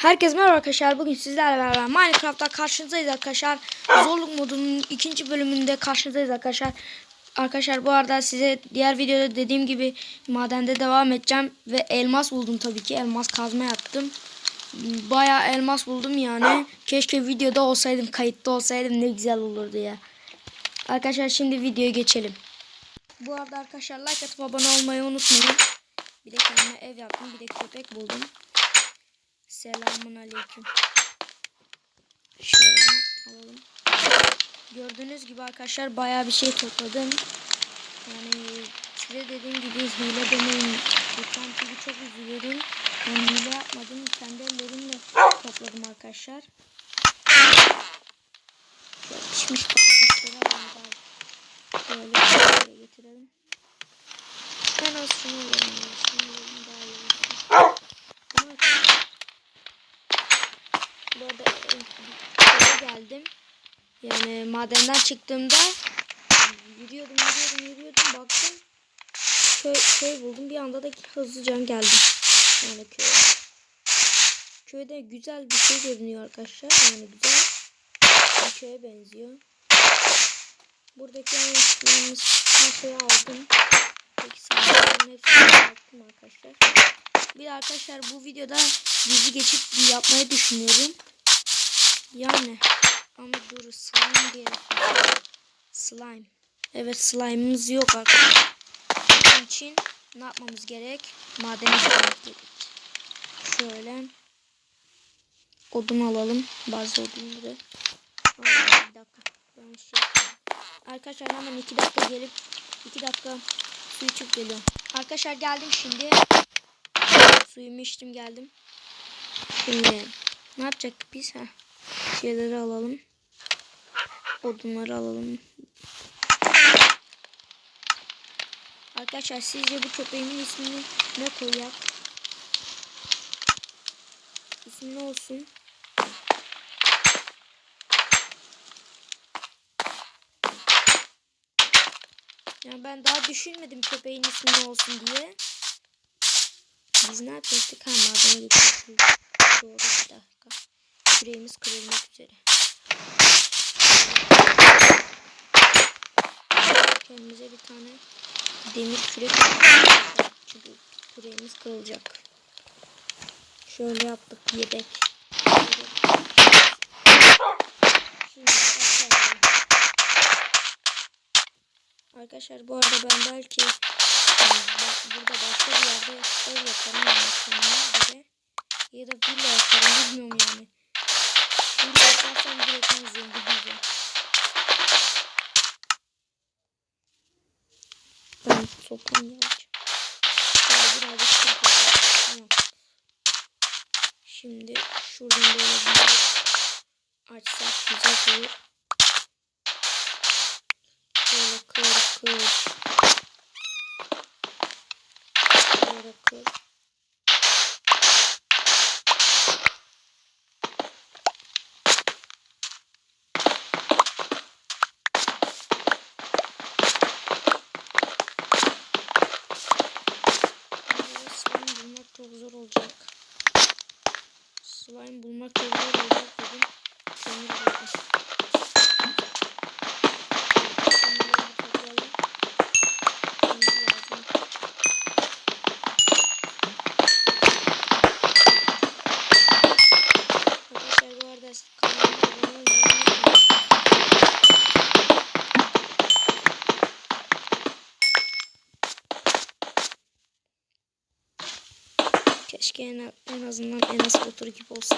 Herkese merhaba arkadaşlar. Bugün sizlerle beraber Minecraft'ta karşınızdayız arkadaşlar. Zorluk modunun ikinci bölümünde karşınızdayız arkadaşlar. Arkadaşlar bu arada size diğer videoda dediğim gibi madende devam edeceğim. Ve elmas buldum tabii ki. Elmas kazma yaptım. Bayağı elmas buldum yani. Keşke videoda olsaydım, kayıtta olsaydım ne güzel olurdu ya. Arkadaşlar şimdi videoya geçelim. Bu arada arkadaşlar like atıp abone olmayı unutmayın. Bir de kendime ev yaptım. Bir de köpek buldum. Selamun aleyküm. Şöyle alalım. Gördüğünüz gibi arkadaşlar bayağı bir şey topladım. Yani size dediğim gibi hile demeyin. Lütfen çünkü çok üzülüyorum. Ben hile yapmadım. Kendi ellerimle topladım arkadaşlar. Pişmiş patatesleri alalım. Böyle şöyle getirelim. En az şunu alalım. ya, Şunu alalım daha iyi olsun. Bu arada eve geldim. Yani madenden çıktığımda yürüyordum yürüyordum yürüyordum baktım. Köy, köy buldum bir anda da hızlıca geldim. Yani köye. Köyde güzel bir şey görünüyor arkadaşlar. Yani güzel bir köye benziyor. Buradaki yanlışlarımız şeyi aldım. Peki sanırım hepsini yaptım arkadaşlar. Bir de arkadaşlar bu videoda gizli geçit yapmayı düşünüyorum. Yani ama dur slime diye. Slime. Evet slime'ımız yok arkadaşlar. Bunun için ne yapmamız gerek? Madene gerek. Şöyle odun alalım. Bazı odunları. Aa, bir dakika. Ben şey Arkadaşlar hemen iki dakika gelip iki dakika su içip geliyorum. Arkadaşlar geldim şimdi. Suyumu içtim geldim. Şimdi ne yapacaktık biz? Heh. Şeyleri alalım. Odunları alalım. Arkadaşlar sizce bu köpeğimin ismini ne koyak? İsmi ne olsun? Yani ben daha düşünmedim köpeğin ismi ne olsun diye. Biz ne yapacaktık? Ha madene gittik. Doğru bir dakika. Küreğimiz kırılmak üzere. Kendimize bir tane demir kürek. Çünkü küreğimiz kırılacak. Şöyle yaptık yedek. Arkadaşlar bu arada ben belki burada başka bir yerde ev yaparım göre. Ya da villa yaparım bilmiyorum yani. Villa yaparsam direkt zengin olacağım. Ben sokam yapacağım. Birazcık yapalım. Tamam. Şimdi şuradan böyle bir açsak güzel olur. Böyle kır kır. de bolsa.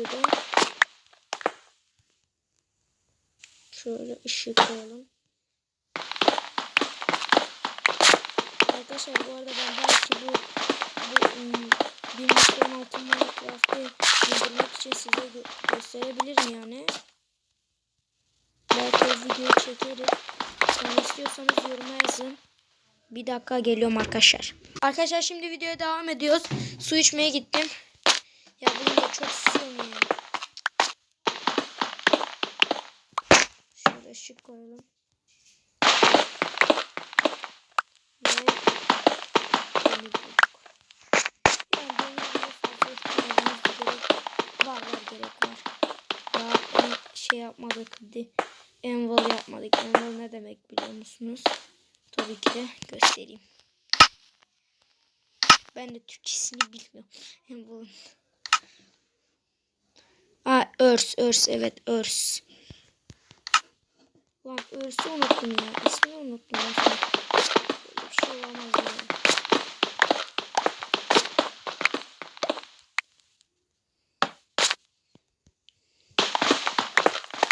Videoda. Şöyle ışık koyalım. Arkadaşlar bu arada ben belki bu bu ım, 1.16 Minecraft'ı indirmek için size gö gösterebilirim yani. Belki o videoyu çekeriz. Yani istiyorsanız yoruma yazın. Bir dakika geliyorum arkadaşlar. Arkadaşlar şimdi videoya devam ediyoruz. Su içmeye gittim. Ya bugün de çok susuyorum ya. Şöyle ışık koyalım. Ve beni bulduk. Yani benim fazla ihtiyacımız gerek var yapmadık. Enval yapmadık. Enval ne demek biliyor musunuz? Tabii ki de göstereyim. Ben de Türkçesini bilmiyorum. Enval'ın. Aa örs örs evet örs. Lan örsü unuttum ya. İsmini unuttum ya. Böyle bir şey olamaz ya.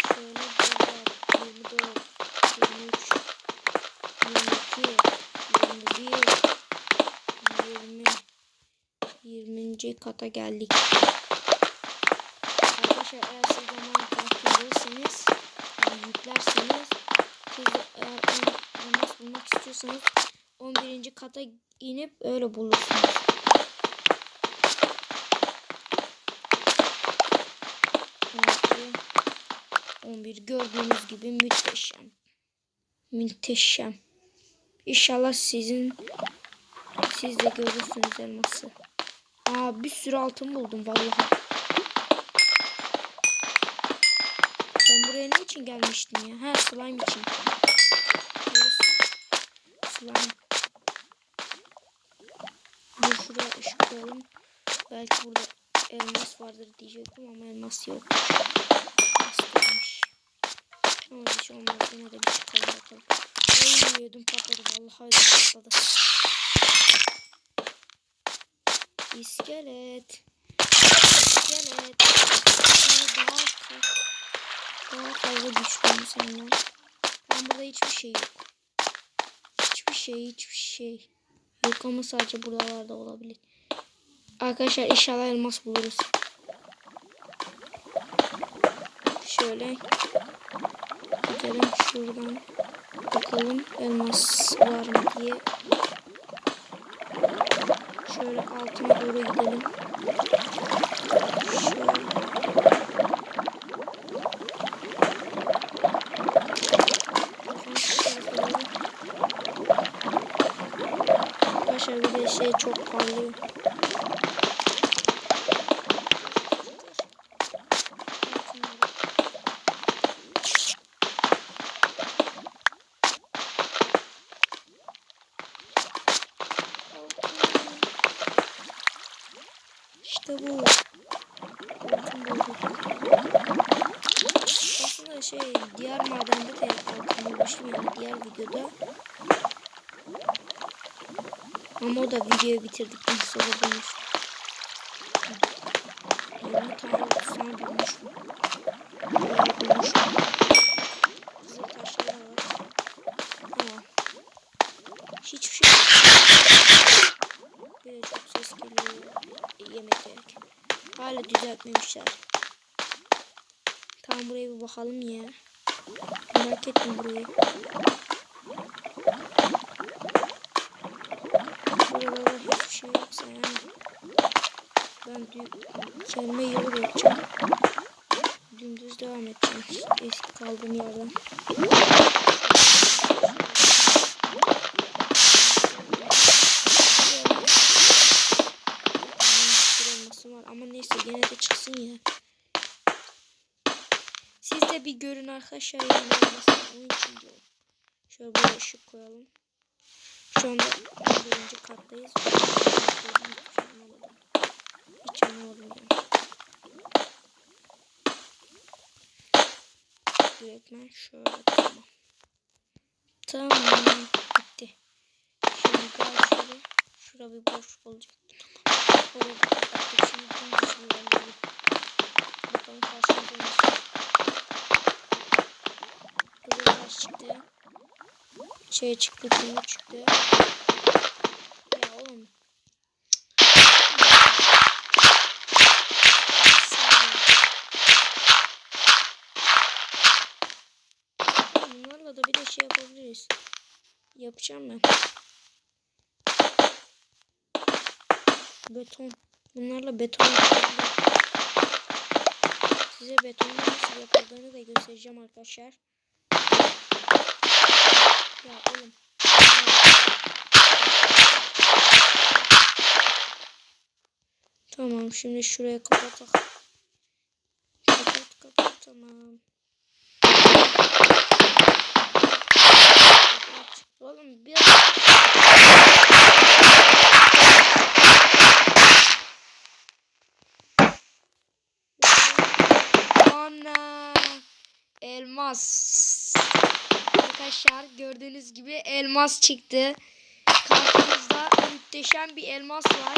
Şöyle burada 24, 23, 22, 21, 20, 20. kata geldik. Arkadaşlar eğer siz zaman takip ederseniz, yani yüklerseniz, siz de eğer on- istiyorsanız 11. kata inip öyle bulursunuz. İki, 11 gördüğünüz gibi müthişem. Müthişem. İnşallah sizin siz de görürsünüz elması. Aa bir sürü altın buldum vallahi. Ben buraya ne için gelmiştim ya? Ha slime için. Slime. Dur şuraya ışık koyalım. Belki burada elmas vardır diyecektim ama elmas yok. Elmas Ama bir şey olmaz. Yine de bir çıkalım bakalım. Ay ödüm patladı. Vallahi ödüm patladı. İskelet. İskelet. Daha, daha, fazla güçlüyüm senden. Ben burada hiçbir şey yok. Şey, hiçbir şey. Yok ama sadece buralarda olabilir. Arkadaşlar inşallah elmas buluruz. Şöyle gidelim şuradan bakalım elmas var mı diye. Şöyle altına doğru gidelim. Şöyle. Arkadaşlar bir de şey çok parlıyor. İşte bu. Aslında şey diğer madende de bulmuştum yani diğer videoda. Ama o da videoyu bitirdikten sonra bulmuştum. 20 tane 30 tane. Bayağı bulmuşum. Kızıl taşlar var. Tamam. Hiçbir şey yok. Böyle çok ses geliyor. Yemek yerken. Hala düzeltmemişler. Tamam buraya bir bakalım ya. Merak ettim burayı. Buralarda hiçbir şey yoksa yani. Ben kendime yol yapacağım. Dümdüz devam edeceğim. Eski kaldığım yerden. ama neyse gene de çıksın ya. Siz de bir görün arkadaşlar yani. Şöyle böyle ışık koyalım. Şu anda birinci kattayız. Hiç anlamadım. Yani. Direktmen şöyle tamam. Tamam. Bitti. Şimdi gel şöyle. Şura bir boş olacak. Orada kapattık. Şimdi dümdüz ilerleyelim. Bakalım karşımıza ne çıkıyor. Kızıl taş çıktı. Şey çıktı, kumlu çıktı. Ya oğlum. Bunlarla da bir de şey yapabiliriz. Yapacağım ben. Beton. Bunlarla beton yapabilirim. Size betonun nasıl yapıldığını da göstereceğim arkadaşlar. Ya oğlum. Tamam şimdi şuraya kapatak. Kapat kapat tamam. Kapat. Oğlum biraz Ana elmas. Arkadaşlar gördüğünüz gibi elmas çıktı. Karşımızda muhteşem bir elmas var.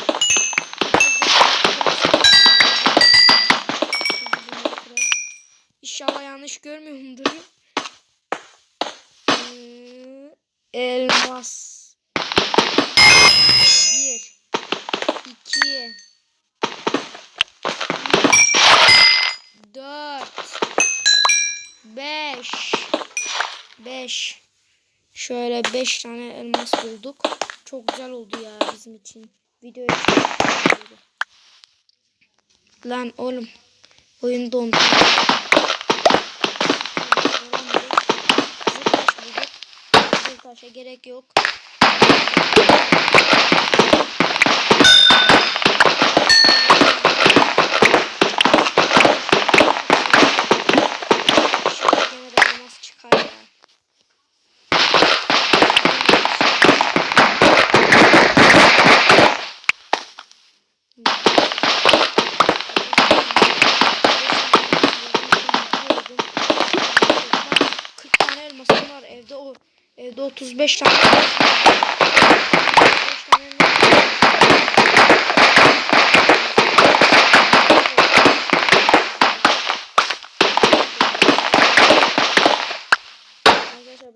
İnşallah yanlış görmüyorumdur. Ee, elmas. 5. Şöyle 5 tane elmas bulduk. Çok güzel oldu ya bizim için. Video. Lan oğlum. Oyun dondu. Taşa gerek yok.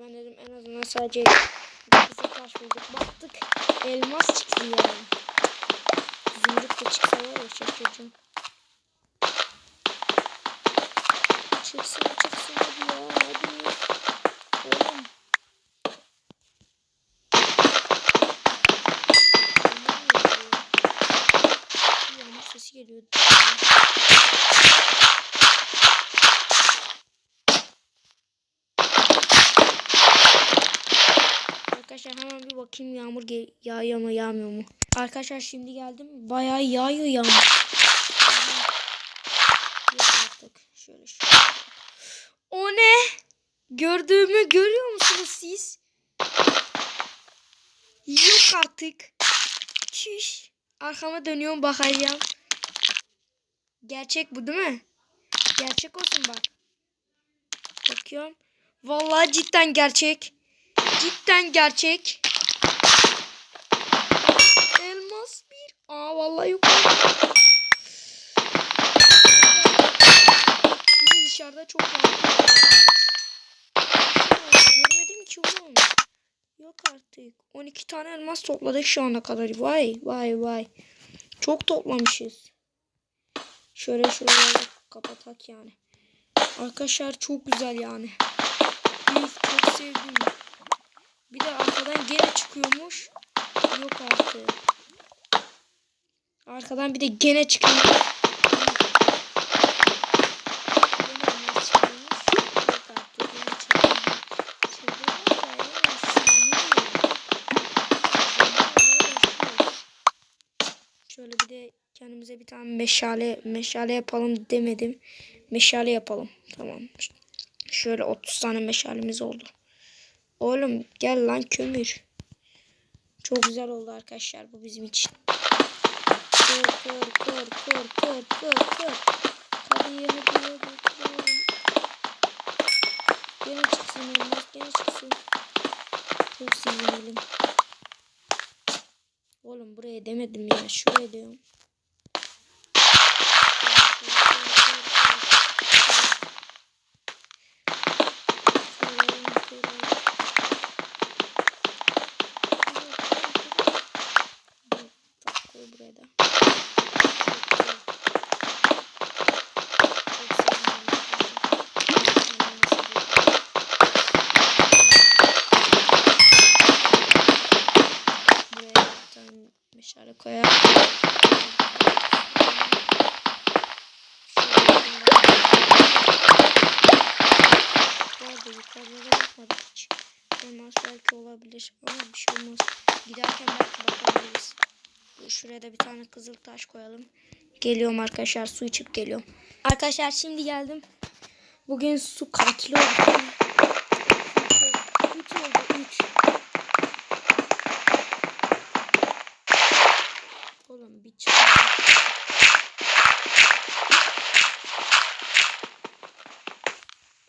Ben dedim en azından sadece kısa taş bulduk. Baktık elmas çıktı yani. Zümrüt de çıksa var ya şaşıracağım. Çıksın çıksın hadi ya hadi. Oğlum. Yağmur sesi geliyor. Arkadaşlar hemen bir bakayım yağmur yağıyor mu yağmıyor mu? Arkadaşlar şimdi geldim. Bayağı yağıyor yağmur. Yok artık. Şöyle şöyle. O ne? Gördüğümü görüyor musunuz siz? Yok artık. Çüş. Arkama dönüyorum bakacağım. Gerçek bu değil mi? Gerçek olsun bak. Bakıyorum. Vallahi cidden gerçek. Cidden gerçek. Elmas bir. Aa vallahi yok. Bir dışarıda çok var. Görmedim ki oğlum. Yok artık. 12 tane elmas topladık şu ana kadar. Vay vay vay. Çok toplamışız. Şöyle şöyle kapatak yani. Arkadaşlar çok güzel yani. Üf, çok sevdim. Bir de arkadan gene çıkıyormuş. Yok artık. Arkadan bir de gene başlıyor. Şöyle bir de kendimize bir tane meşale meşale yapalım demedim. Meşale yapalım. Tamam. Şöyle 30 tane meşalemiz oldu. Oğlum gel lan kömür. Çok güzel oldu arkadaşlar bu bizim için kır kır kır kır kır kır. Hadi hadi hadi. hadi. Gene çıksın elmas gene çıksın. Dur silelim. Oğlum buraya demedim ya şuraya diyorum. buraya da. Geliyorum arkadaşlar. Su içip geliyorum. Arkadaşlar şimdi geldim. Bugün su katili oldu. 3 oldu 3. Oğlum bir çıkıyor.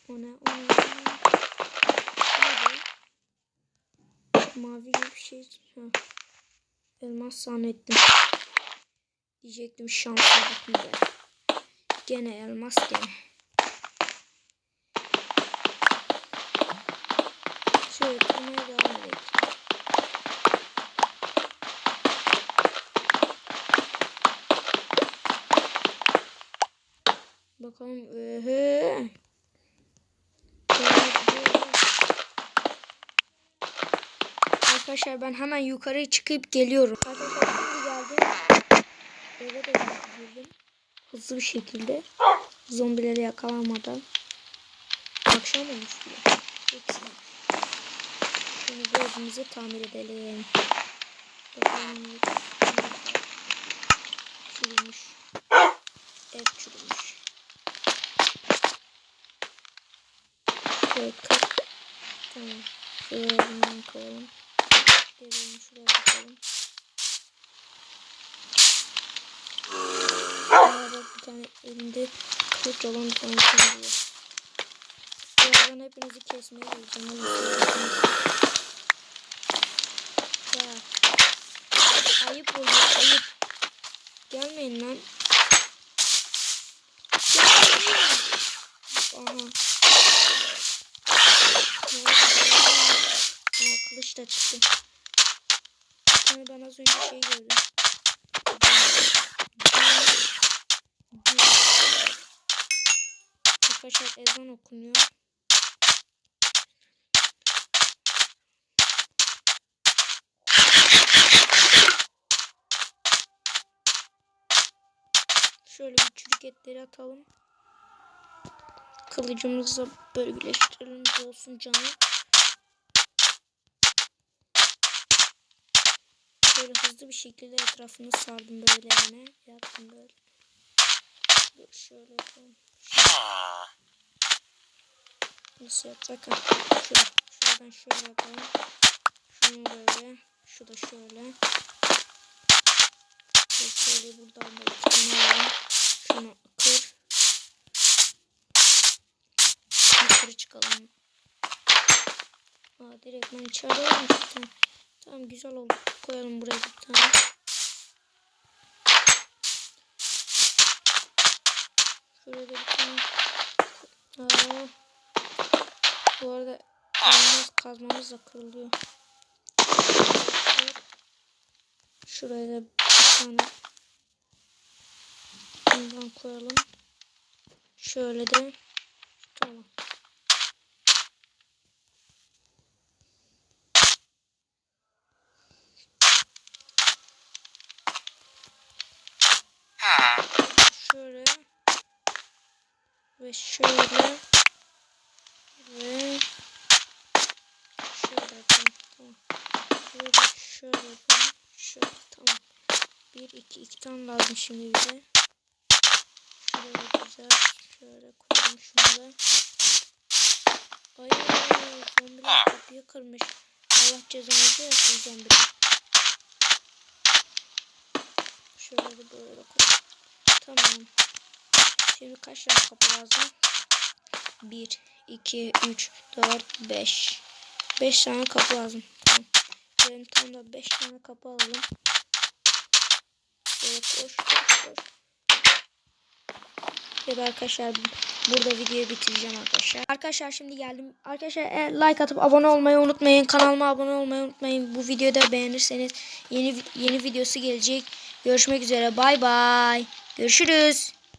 O ne? O ne? O ne? Mavi gibi bir şey. Ha. Elmas zannettim. Diyecektim şansa bakınca. Gene elmas gene. Şöyle kırmaya devam edelim. Bakalım. Ehe. Arkadaşlar ben hemen yukarı çıkıp geliyorum. Arkadaşlar. Eve de girdim. Hızlı bir şekilde. Zombileri yakalanmadan. Akşam olmuş bile. Hepsini. Şimdi evimizi tamir edelim. Bakalım. Çürümüş. Ev çürümüş. Şöyle kırk. Tamam. Şöyle koyalım. Şuraya bakalım. Arada bir tane elinde kılıç olan bir tane şey diyor. Birazdan hepinizi kesmeye geleceğim. Ayıp oluyor ayıp. Gelmeyin lan. Gelmeyin. Aha. Aa, kılıç da çıktı. Bir tane ben az önce şey gördüm. Arkadaşlar ezan okunuyor. Şöyle bir çürük atalım. Kılıcımızla böyle birleştirelim. Olsun canı. Böyle hızlı bir şekilde etrafını sardım böyle yani. Yaptım böyle. Dur şöyle yapalım. Nasıl yapsak? Ha, Şöyle. Şuradan şöyle yapalım. Şunu böyle. Şu da şöyle. Ve şöyle buradan da alalım. Şunu kır. Yukarı çıkalım. Aa direkt ben içeride bir tane. Tamam güzel oldu. Koyalım buraya bir tane. Şurada bir tane. Aa. Bu arada elmas kazmamız da kırılıyor. Şuraya da bir tane bundan koyalım. Şöyle de tamam. Şöyle ve şöyle ve şöyle yapalım. Tamam. Şöyle şöyle yapalım. Şöyle tamam. Bir iki iki tane lazım şimdi bize. Şöyle güzel. Şöyle koyalım şunu da. Ay zombiler kapıyı kırmış. Allah cezanızı versin zombiler. Şöyle de böyle koyalım. Tamam. Şimdi kaç tane kapı lazım? 1, 2, 3, 4, 5. 5 tane kapı lazım. Tamam. Benim tam da 5 tane kapı alalım. Şöyle koş koş koş. Da arkadaşlar burada videoyu bitireceğim arkadaşlar. Arkadaşlar şimdi geldim. Arkadaşlar eğer like atıp abone olmayı unutmayın. Kanalıma abone olmayı unutmayın. Bu videoyu da beğenirseniz yeni yeni videosu gelecek. Görüşmek üzere. Bay bay. Görüşürüz.